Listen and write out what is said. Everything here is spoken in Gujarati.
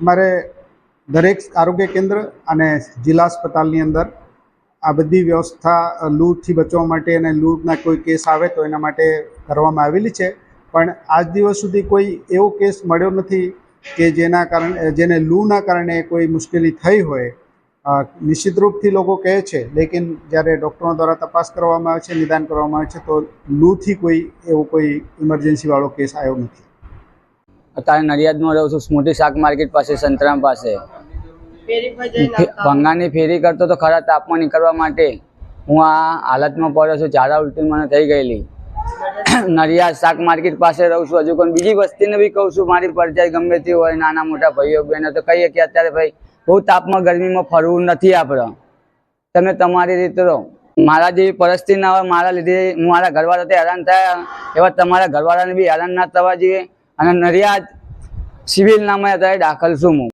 અમારે દરેક આરોગ્ય કેન્દ્ર અને જિલ્લા અસ્પતાલની અંદર આ બધી વ્યવસ્થા લૂંટથી બચવા માટે અને લૂંટના કોઈ કેસ આવે તો એના માટે કરવામાં આવેલી છે. પણ આજ દિવસ સુધી કોઈ એવો કેસ મળ્યો નથી કે જેના કારણે, જેને લૂના કારણે કોઈ મુશ્કેલી થઈ હોય. નિશ્ચિત રૂપથી લોકો કહે છે, લેકિન જ્યારે ડૉક્ટરો દ્વારા તપાસ કરવામાં આવે છે, નિદાન કરવામાં આવે છે, તો લૂથી કોઈ એવો કોઈ ઇમરજન્સીવાળો કેસ આવ્યો નથી. અત્યારે નડિયાદમાં રહું છું મોટી શાક માર્કેટ પાસે સંતરામ પાસે. ભંગાની ફેરી કરતો તો ખરા તાપમાં નીકળવા માટે. હું આ હાલતમાં પડ્યો છું ઝાડા ઉલટી મને થઈ ગયેલી. નડિયાદ શાક માર્કેટ પાસે રહું છું હજુ પણ બીજી વસ્તીને બી કહું છું મારી પરચાઈ ગમે તે હોય નાના મોટા ભાઈઓ બહેનો તો કહીએ કે અત્યારે ભાઈ બહુ તાપમાં ગરમીમાં ફરવું નથી આપણે. તમે તમારી રીતે રહો. મારા જેવી પરિસ્થિતિ ના હોય મારા લીધે હું મારા ઘરવાળા હેરાન થયા એવા તમારા ઘરવાળાને બી હેરાન ના થવા જોઈએ. અને નડિયાદ સિવિલ નામે અત્યારે દાખલ છું હું.